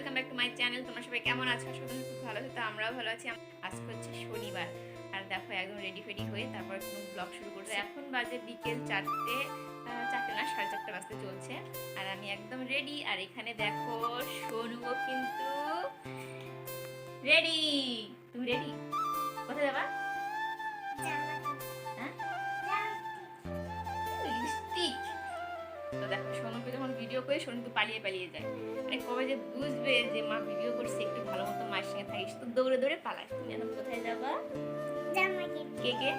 Welcome back to my channel তোমরা সবাই কেমন আছো? করি খুব ভালো আছো। তো আমরাও ভালো আছি। আজকে হচ্ছে শনিবার। আর দেখো, একদম রেডি ফেডি হয়ে তারপর কোনো ব্লগ শুরু করছে এখন বাজে বিকেল চারটে চারটে না, সাড়ে চারটে বাজতে চলছে। আর আমি একদম রেডি আর এখানে দেখো, সোনুও কিন্তু রেডি তুমি রেডি কোথায় যাবা? ভিডিও করে সন্টু পালিয়ে পালিয়ে যায়। মানে কবে যে বুঝবে যে মা ভিডিও করছে একটু ভালো মতো মায়ের সঙ্গে থাকিস তো দৌড়ে দৌড়ে পালাস তুমি এখন কোথায় যাবা? কে কে?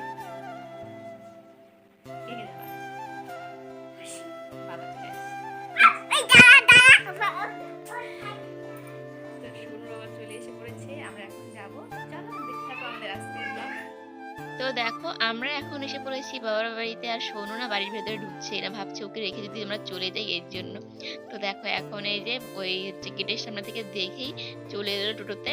তো দেখো, আমরা এখন এসে পড়েছি বাবার বাড়িতে আর শোনো না, বাড়ির ভেতরে ঢুকছে এরা, ভাবছে ওকে রেখে যদি আমরা চলে যাই এর জন্য। তো দেখো, এখন এই যে ওই হচ্ছে গেটের সামনে থেকে দেখেই চলে এলো টোটোতে,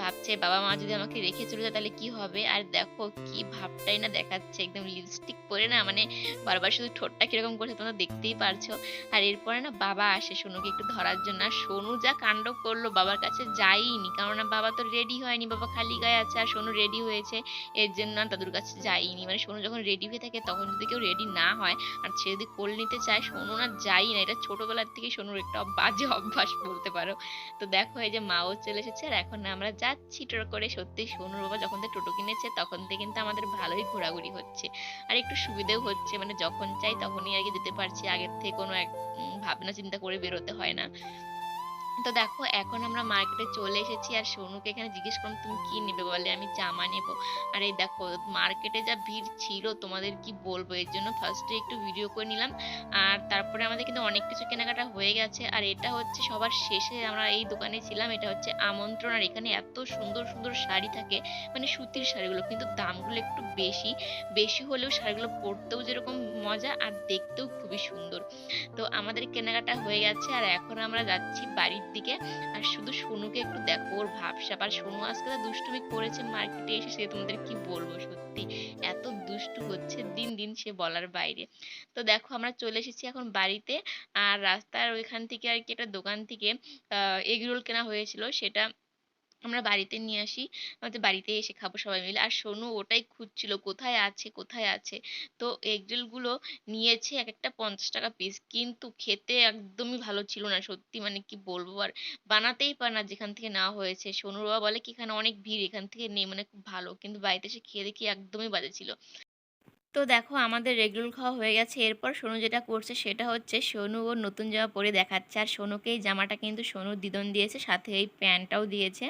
ভাবছে বাবা মা যদি আমাকে রেখে চলে যায় তাহলে কি হবে? আর দেখো কি ভাবটাই না দেখাচ্ছে, একদম লিপস্টিক পরে না মানে বারবার শুধু ঠোঁটটা কীরকম করছে তোমরা দেখতেই পারছ। আর এরপরে না বাবা আসে সোনুকে একটু ধরার জন্য, আর সোনু যা কাণ্ড করল বাবার কাছে যাইনি কারণ বাবা তো রেডি হয়নি, বাবা খালি গায়ে আছে আর সোনু রেডি হয়েছে, এর জন্য আর দাদুর কাছে যাইনি। মানে সোনু যখন রেডি হয়ে থাকে তখন যদি কেউ রেডি না হয়, আর সে যদি কোল নিতে চায়, সোনু না যাই না। এটা ছোটবেলার থেকে সোনুর একটা বাজে অভ্যাস বলতে পারো। তো দেখো, এই যে মাও চলে এসেছে আর এখন আমরা যাচ্ছি টোটো করে। সত্যি সোনুর বাবা যখন থেকে টোটো কিনেছে তখন থেকে কিন্তু আমাদের ভালোই ঘোরাঘুরি হচ্ছে। আর একটু সুবিধেও হচ্ছে মানে যখন চাই তখনই আর কি যেতে পারছি। আগের থেকে কোনো এক ভাবনা চিন্তা করে বেরোতে হয় না। তো দেখো, এখন আমরা মার্কেটে চলে এসেছি আর সোনুকে এখানে জিজ্ঞেস করলাম, তুমি কি নেবে? বলে, আমি জামা নেব। আর এই দেখো মার্কেটে যা ভিড় ছিল, তোমাদের কি বলব? এর জন্য ফার্স্টে একটু ভিডিও করে নিলাম। আর তারপরে আমাদের কিন্তু অনেক কিছু কেনাকাটা হয়ে গেছে। আর এটা হচ্ছে সবার শেষে আমরা এই দোকানে ছিলাম, এটা হচ্ছে আমন্ত্রণ। আর এখানে এত সুন্দর সুন্দর শাড়ি থাকে মানে সুতির শাড়িগুলো, কিন্তু দামগুলো একটু বেশি। বেশি হলেও শাড়িগুলো পরতেও যেরকম মজা আর দেখতেও খুবই সুন্দর। তো আমাদের কেনাকাটা হয়ে গেছে। আর এখন আমরা যাচ্ছি বাড়ির দিকে। আর শুধু সোনুকে একটু দেখো, ওর ভাবসাব। আর সোনু আজকে দুষ্টুমি করেছে মার্কেটে এসে, সে তোমাদের কি বলব সত্যি? এত দুষ্টু হচ্ছে, দিন দিন সে বলার বাইরে। তো দেখো, আমরা চলে এসেছি এখন বাড়িতে। আর রাস্তার ওইখান থেকে আর কি একটা দোকান থেকে, আহ, এগরোল কেনা হয়েছিল। সেটা আমরা বাড়িতে নিয়ে আসি। আমাদের বাড়িতে এসে খাব সবাই মিলে। আর সোনু ওটাই খুঁজছিল, কোথায় আছে কোথায় আছে? তো এগ নিয়েছে এক একটা পঞ্চাশ টাকা পিস কিন্তু খেতে একদমই ভালো ছিল না, সত্যি মানে কি বলব? আর বানাতেই পারে না যেখান থেকে নেওয়া হয়েছে। সোনুর বাবা বলে কি এখানে অনেক ভিড়, এখান থেকে নেই মানে খুব ভালো। কিন্তু বাড়িতে এসে খেয়ে দেখি একদমই বাজে ছিল। তো দেখো আমাদের রেগুলার খাওয়া হয়ে গেছে। এরপর সোনু যেটা করছে সেটা হচ্ছে সোনু ওর নতুন জামা পরে দেখাচ্ছে। আর সোনুকে এই জামাটা কিন্তু সোনুর দিদন দিয়েছে, সাথে এই প্যান্টটাও দিয়েছে।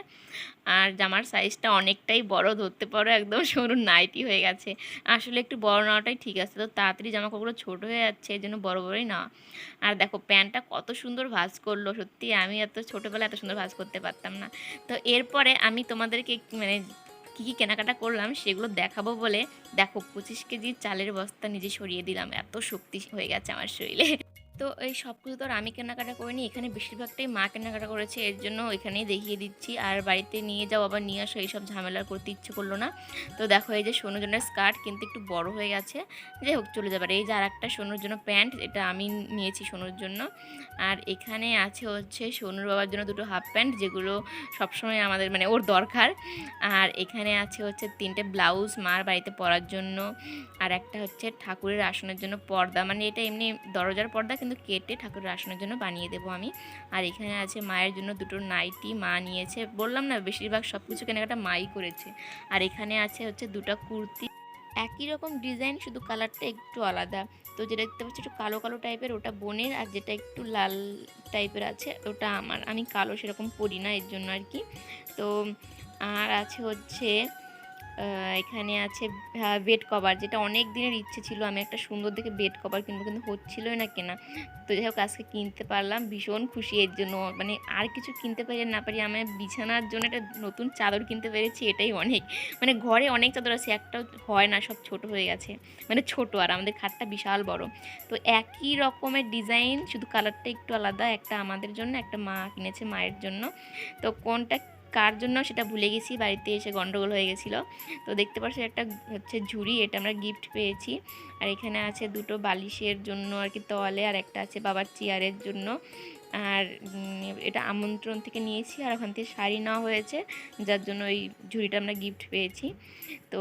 আর জামার সাইজটা অনেকটাই বড়, ধরতে পারো একদম সোনুর নাইটি হয়ে গেছে। আসলে একটু বড় নেওয়াটাই ঠিক আছে। তো তাড়াতাড়ি জামা কাপড়গুলো ছোটো হয়ে যাচ্ছে, এই জন্য বড় বড়ই নেওয়া। আর দেখো প্যান্টটা কত সুন্দর ভাজ করল, সত্যি আমি এত ছোটোবেলায় এত সুন্দর ভাঁজ করতে পারতাম না। তো এরপরে আমি তোমাদেরকে মানে কী কী কেনাকাটা করলাম সেগুলো দেখাবো বলে, দেখো পঁচিশ কেজি চালের বস্তা নিজে সরিয়ে দিলাম, এত শক্তি হয়ে গেছে আমার শরীরে। তো এই সব কিছু তো আর আমি কেনাকাটা করিনি, এখানে বেশিরভাগটাই মা কেনাকাটা করেছে, এর জন্য এখানেই দেখিয়ে দিচ্ছি। আর বাড়িতে নিয়ে যাও, আবার নিয়ে আসো, এইসব ঝামেলা করতে ইচ্ছে করল না। তো দেখো, এই যে সোনুর জন্য স্কার্ট কিন্তু একটু বড় হয়ে গেছে। যাই হোক, চলে যাবে এই যে আর একটা সোনুর জন্য প্যান্ট, এটা আমি নিয়েছি সোনুর জন্য। আর এখানে আছে হচ্ছে সোনুর বাবার জন্য দুটো হাফ প্যান্ট, যেগুলো সবসময় আমাদের মানে ওর দরকার। আর এখানে আছে হচ্ছে তিনটে ব্লাউজ মার বাড়িতে পরার জন্য। আর একটা হচ্ছে ঠাকুরের আসনের জন্য পর্দা মানে এটা এমনি দরজার পর্দা, কিন্তু কেটে ঠাকুরের আসনের জন্য বানিয়ে দেবো আমি। আর এখানে আছে মায়ের জন্য দুটো নাইটি, মা নিয়েছে। বললাম না, বেশিরভাগ সব কিছু কেনাকাটা মাই করেছে। আর এখানে আছে হচ্ছে দুটো কুর্তি। একই রকম ডিজাইন, শুধু কালারটা একটু আলাদা। তো যেটা দেখতে পাচ্ছি একটু কালো কালো টাইপের, ওটা বোনের, আর যেটা একটু লাল টাইপের আছে, ওটা আমার। আমি কালো সেরকম পরি না, এর জন্য আর কি। তো আর আছে হচ্ছে এখানে আছে বেড কভার যেটা অনেক দিনের ইচ্ছে ছিল। আমি একটা সুন্দর দেখে বেড কভার কিনবো, কিন্তু হচ্ছিলই না কেনা। তো যাই হোক, আজকে কিনতে পারলাম, ভীষণ খুশি এর জন্য। মানে আর কিছু কিনতে পারি না পারি, আমি বিছানার জন্য একটা নতুন চাদর কিনতে পেরেছি, এটাই অনেক। মানে ঘরে অনেক চাদর আছে, একটাও হয় না, সব ছোট হয়ে গেছে। মানে ছোট আর, আমাদের খাটটা বিশাল বড়। তো একই রকমের ডিজাইন শুধু কালারটা একটু আলাদা, একটা আমাদের জন্য, একটা মা কিনেছে মায়ের জন্য। তো কোনটা কার জন্য সেটা ভুলে গেছি, বাড়িতে এসে গন্ডগোল হয়ে গেছিল। তো দেখতে পাচ্ছি একটা হচ্ছে ঝুড়ি, এটা আমরা গিফট পেয়েছি। আর এখানে আছে দুটো বালিশের জন্য আর কি তোয়ালে আর একটা আছে বাবার চেয়ারের জন্য। আর এটা আমন্ত্রণ থেকে নিয়েছি, আর ওখান থেকে শাড়ি নেওয়া হয়েছে, যার জন্য ওই ঝুড়িটা আমরা গিফট পেয়েছি। তো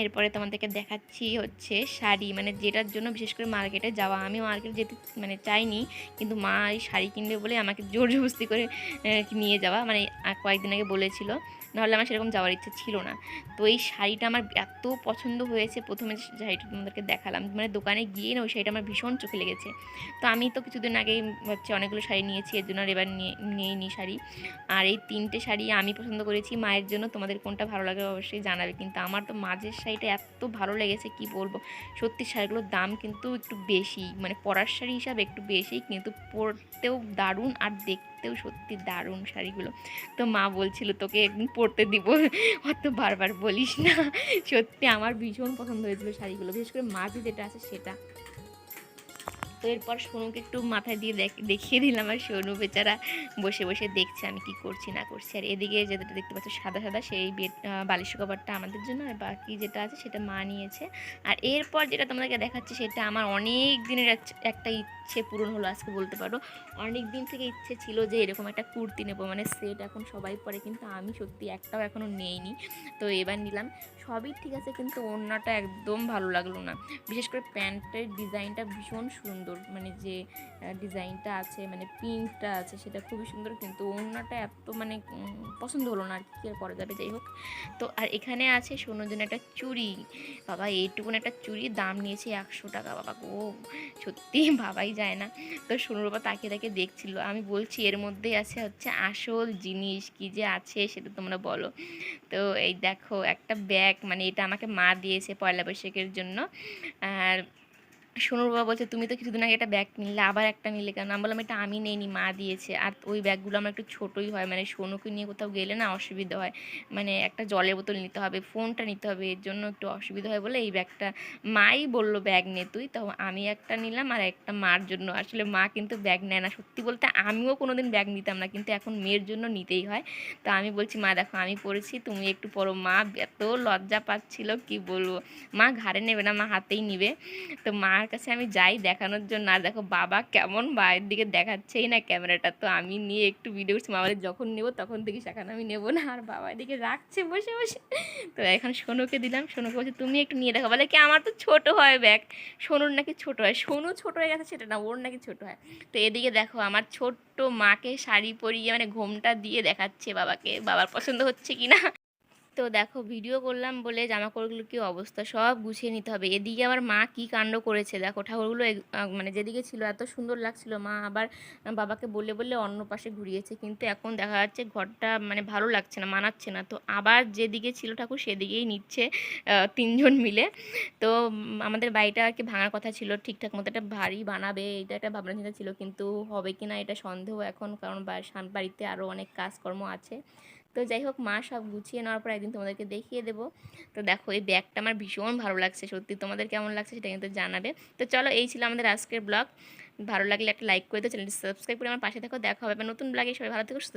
এরপরে তোমাদেরকে দেখাচ্ছি হচ্ছে শাড়ি মানে যেটার জন্য বিশেষ করে মার্কেটে যাওয়া। আমি মার্কেট যেতে মানে চাইনি, কিন্তু মা এই শাড়ি কিনবে বলে আমাকে জোর জবস্তি করে নিয়ে যাওয়া। মানে কয়েকদিন আগে বলেছিল। নাহলে আমার সেরকম যাওয়ার ইচ্ছে ছিল না। তো এই শাড়িটা আমার এত পছন্দ হয়েছে, প্রথমে শাড়িটা তোমাদেরকে দেখালাম মানে দোকানে গিয়ে না ওই শাড়িটা আমার ভীষণ চোখে লেগেছে। তো আমি তো কিছুদিন আগেই হচ্ছে অনেকগুলো শাড়ি নিয়েছি, এর জন্য এবার নিয়ে নিয়ে নিই শাড়ি। আর এই তিনটে শাড়ি আমি পছন্দ করেছি, মায়ের জন্য তোমাদের কোনটা ভালো লাগে অবশ্যই জানাবে। কিন্তু আমার তো মাঝের শাড়িটা এত ভালো লেগেছে, কি বলব? সত্যি শাড়িগুলোর দাম কিন্তু একটু বেশি মানে পরার শাড়ি হিসাবে একটু বেশি, কিন্তু পরতেও দারুণ আর দেখতেও সত্যি দারুণ শাড়িগুলো। তো মা বলছিল, তোকে একদিন পরতে দিব। অত বারবার বলিস না। সত্যি আমার ভীষণ পছন্দ হয়েছিল শাড়িগুলো। বিশেষ করে মাঝে যেটা আছে সেটা। তো এরপর সোনুকে একটু মাথায় দিয়ে দেখ- দেখিয়ে দিলাম আর সোনু বেচারা বসে বসে দেখছে আমি কি করছি না করছি। আর এদিকে যেটা দেখতে পাচ্ছ সাদা সাদা সেই বেড বালিশ কভারটা আমাদের জন্য আর বাকি যেটা আছে সেটা মা নিয়েছে। আর এরপর যেটা তোমাদেরকে দেখাচ্ছি সেটা আমার অনেক দিনের একটা ইচ্ছে পূরণ হলো আজকে বলতে পারো। অনেক দিন থেকে ইচ্ছে ছিল যে এরকম একটা কুর্তি নেব মানে সেট এখন সবাই পরে কিন্তু আমি সত্যি একটাও এখনও নেইনি। তো এবার নিলাম। সবই ঠিক আছে, কিন্তু ওড়নাটা একদম ভালো লাগল না। বিশেষ করে প্যান্টের ডিজাইনটা ভীষণ সুন্দর। মানে যে ডিজাইনটা আছে মানে প্রিন্টটা আছে, সেটা খুবই সুন্দর, কিন্তু ওড়নাটা এত মানে পছন্দ হলো না, আর কি আর করা যাবে, যাই হোক। তো, আর এখানে আছে সোনোর জন্য একটা চুড়ি। বাবা, এইটুকুন একটা চুড়ি, দাম নিয়েছে একশো টাকা, বাবা গো। সত্যি, ভাবাই যায় না। তো সোনুর বাবা তাকে তাকিয়ে দেখছিল। আমি বলছি, এর মধ্যেই আছে হচ্ছে আসল জিনিস, কি যে আছে সেটা তোমরা বলো। তো এই দেখো, একটা ব্যাগ মানে এটা আমাকে মা দিয়েছে পয়লা বৈশাখের জন্য। আর সোনুর বাবা বলছে, তুমি তো কিছুদিন আগে একটা ব্যাগ নিলে আবার একটা নিলে কেন? আমি বললাম, এটা আমি নেইনি, মা দিয়েছে। আর ওই ব্যাগগুলো আমার একটু ছোটোই হয় মানে সোনুকে নিয়ে কোথাও গেলে না অসুবিধা হয়। মানে একটা জলের বোতল নিতে হবে, ফোনটা নিতে হবে, এর জন্য একটু অসুবিধা হয় বলে এই ব্যাগটা মাই বলল ব্যাগ নে তুই। তো আমি একটা নিলাম আর একটা মার জন্য। আসলে মা কিন্তু ব্যাগ নেয় না। সত্যি বলতে আমিও কোনো দিন ব্যাগ নিতাম না, কিন্তু এখন মেয়ের জন্য নিতেই হয়। তো আমি বলছি, মা, দেখো, আমি পড়েছি, তুমি একটু পড়ো। মা এত লজ্জা পাচ্ছিল, কি বলব? মা ঘাড়ে নেবে না, মা হাতেই নিবে। তো মার কাছে আমি যাই দেখানোর জন্য। আর দেখো বাবা কেমন বাইরের দিকে দেখাচ্ছেই না ক্যামেরাটা। তো আমি নিয়ে একটু ভিডিও করছি। মা যখন নেব তখন থেকে সেখানে আমি নেব না। আর বাবা এদিকে রাখছে বসে বসে। তো এখন সোনুকে দিলাম। সোনুকে বলছে, তুমি একটু নিয়ে দেখো। বলে কি, আমার তো ছোট হয় ব্যাগ সোনুর নাকি ছোট হয়। সোনু ছোট হয়ে গেছে সেটা না, ওর নাকি ছোট হয়। তো এদিকে দেখো আমার ছোট্ট মাকে শাড়ি পরিয়ে মানে ঘোমটা দিয়ে দেখাচ্ছে বাবাকে। বাবার পছন্দ হচ্ছে কি না তো দেখো ভিডিও করলাম বলে জামা কাপড়গুলো কি অবস্থা? সব গুছিয়ে নিতে হবে। এদিকে আমার মা কি কাণ্ড করেছে? দেখো ঠাকুরগুলো মানে যেদিকে ছিল এত সুন্দর লাগছিল। মা আবার বাবাকে বলে বলে অন্য পাশে ঘুরিয়েছে। কিন্তু এখন দেখা যাচ্ছে ঘরটা মানে ভালো লাগছে না, মানাচ্ছে না। তো আবার যেদিকে ছিল ঠাকুর সেদিকেই নিচ্ছে তিনজন মিলে। তো আমাদের বাড়িটা আর কি ভাঙার কথা ছিল। ঠিকঠাক মতো একটা ভারী বানাবে, এটা একটা ভাবনা চিন্তা ছিল। কিন্তু হবে কি না এটা সন্দেহ এখন। কারণ বাড়িতে আরও অনেক কাজকর্ম আছে। তো যাই হোক, মা সব গুছিয়ে নেওয়ার পর একদিন তোমাদেরকে দেখিয়ে দেবো। তো দেখো, এই ব্যাগটা আমার ভীষণ ভালো লাগছে, সত্যি। তোমাদের কেমন লাগছে সেটা কিন্তু জানাবে। তো চলো, এই ছিল আমাদের আজকের ব্লগ। ভালো লাগলে একটা লাইক করে দিও, চ্যানেলটি সাবস্ক্রাইব করে আমার পাশে থাকো। দেখা হবে নতুন ব্লগে। সবাই ভালো থেকো, সুস্থ।